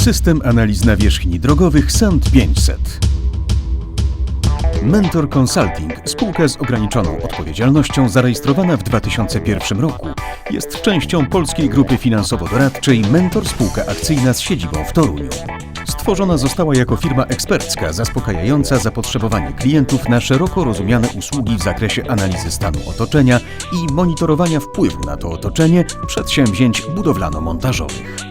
System analiz nawierzchni drogowych SAND 500. Mentor Consulting, spółka z ograniczoną odpowiedzialnością zarejestrowana w 2001 roku, jest częścią polskiej grupy finansowo-doradczej Mentor Spółka Akcyjna z siedzibą w Toruniu. Stworzona została jako firma ekspercka zaspokajająca zapotrzebowanie klientów na szeroko rozumiane usługi w zakresie analizy stanu otoczenia i monitorowania wpływu na to otoczenie przedsięwzięć budowlano-montażowych.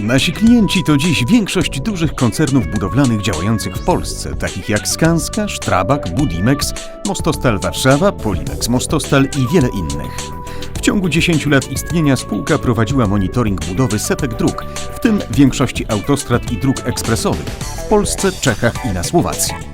Nasi klienci to dziś większość dużych koncernów budowlanych działających w Polsce, takich jak Skanska, Strabag, Budimex, Mostostal Warszawa, Polimex Mostostal i wiele innych. W ciągu 10 lat istnienia spółka prowadziła monitoring budowy setek dróg, w tym większości autostrad i dróg ekspresowych w Polsce, Czechach i na Słowacji.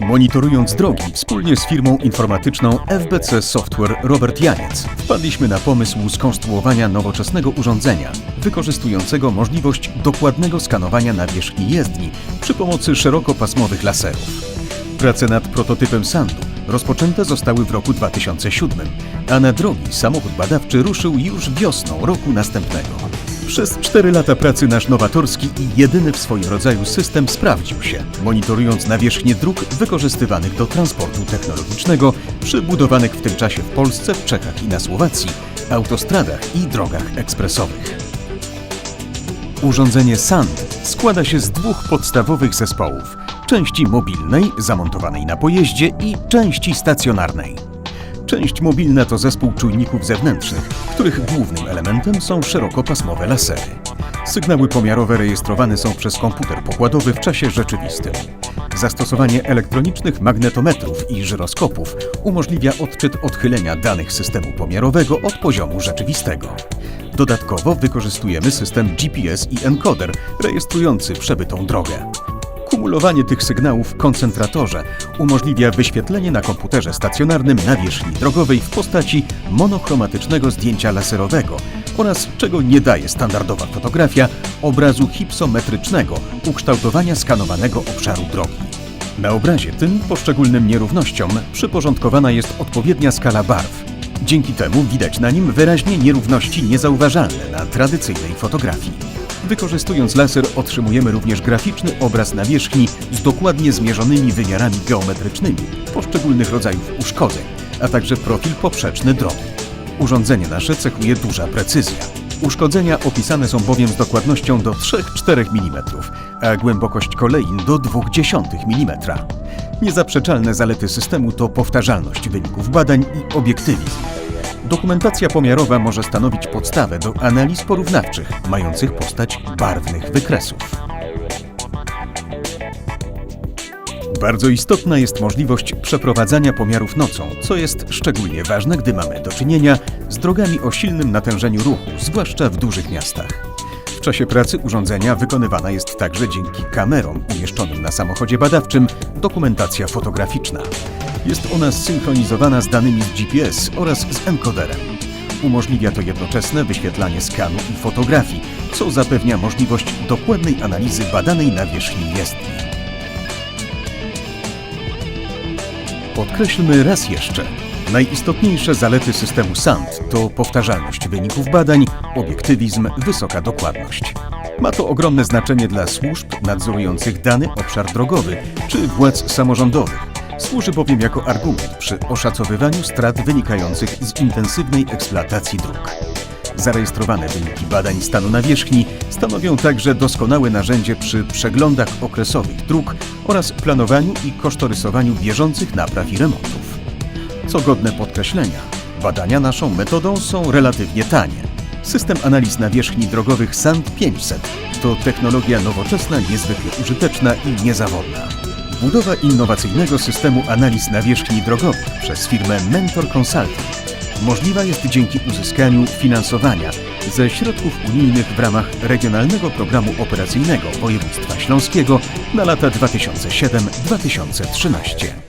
Monitorując drogi wspólnie z firmą informatyczną FBC Software Robert Janiec, wpadliśmy na pomysł skonstruowania nowoczesnego urządzenia, wykorzystującego możliwość dokładnego skanowania nawierzchni jezdni przy pomocy szerokopasmowych laserów. Prace nad prototypem Sandu rozpoczęte zostały w roku 2007, a na drogi samochód badawczy ruszył już wiosną roku następnego. Przez 4 lata pracy nasz nowatorski i jedyny w swoim rodzaju system sprawdził się, monitorując nawierzchnię dróg wykorzystywanych do transportu technologicznego przy budowanych w tym czasie w Polsce, w Czechach i na Słowacji autostradach i drogach ekspresowych. Urządzenie SAND składa się z dwóch podstawowych zespołów: części mobilnej, zamontowanej na pojeździe i części stacjonarnej. Część mobilna to zespół czujników zewnętrznych, których głównym elementem są szerokopasmowe lasery. Sygnały pomiarowe rejestrowane są przez komputer pokładowy w czasie rzeczywistym. Zastosowanie elektronicznych magnetometrów i żyroskopów umożliwia odczyt odchylenia danych systemu pomiarowego od poziomu rzeczywistego. Dodatkowo wykorzystujemy system GPS i encoder rejestrujący przebytą drogę. Kumulowanie tych sygnałów w koncentratorze umożliwia wyświetlenie na komputerze stacjonarnym nawierzchni drogowej w postaci monochromatycznego zdjęcia laserowego oraz, czego nie daje standardowa fotografia, obrazu hipsometrycznego ukształtowania skanowanego obszaru drogi. Na obrazie tym poszczególnym nierównościom przyporządkowana jest odpowiednia skala barw. Dzięki temu widać na nim wyraźnie nierówności niezauważalne na tradycyjnej fotografii. Wykorzystując laser otrzymujemy również graficzny obraz nawierzchni z dokładnie zmierzonymi wymiarami geometrycznymi poszczególnych rodzajów uszkodzeń, a także profil poprzeczny drogi. Urządzenie nasze cechuje duża precyzja. Uszkodzenia opisane są bowiem z dokładnością do 3-4 mm, a głębokość kolein do 0,2 mm. Niezaprzeczalne zalety systemu to powtarzalność wyników badań i obiektywizm. Dokumentacja pomiarowa może stanowić podstawę do analiz porównawczych, mających postać barwnych wykresów. Bardzo istotna jest możliwość przeprowadzania pomiarów nocą, co jest szczególnie ważne, gdy mamy do czynienia z drogami o silnym natężeniu ruchu, zwłaszcza w dużych miastach. W czasie pracy urządzenia wykonywana jest także dzięki kamerom umieszczonym na samochodzie badawczym dokumentacja fotograficzna. Jest ona zsynchronizowana z danymi z GPS oraz z encoderem. Umożliwia to jednoczesne wyświetlanie skanu i fotografii, co zapewnia możliwość dokładnej analizy badanej nawierzchni jezdni. Podkreślmy raz jeszcze. Najistotniejsze zalety systemu SAND to powtarzalność wyników badań, obiektywizm, wysoka dokładność. Ma to ogromne znaczenie dla służb nadzorujących dany obszar drogowy czy władz samorządowych. Służy bowiem jako argument przy oszacowywaniu strat wynikających z intensywnej eksploatacji dróg. Zarejestrowane wyniki badań stanu nawierzchni stanowią także doskonałe narzędzie przy przeglądach okresowych dróg oraz planowaniu i kosztorysowaniu bieżących napraw i remontów. Co godne podkreślenia, badania naszą metodą są relatywnie tanie. System analiz nawierzchni drogowych SAND 500 to technologia nowoczesna, niezwykle użyteczna i niezawodna. Budowa innowacyjnego systemu analiz nawierzchni drogowych przez firmę Mentor Consulting możliwa jest dzięki uzyskaniu finansowania ze środków unijnych w ramach Regionalnego Programu Operacyjnego Województwa Śląskiego na lata 2007-2013.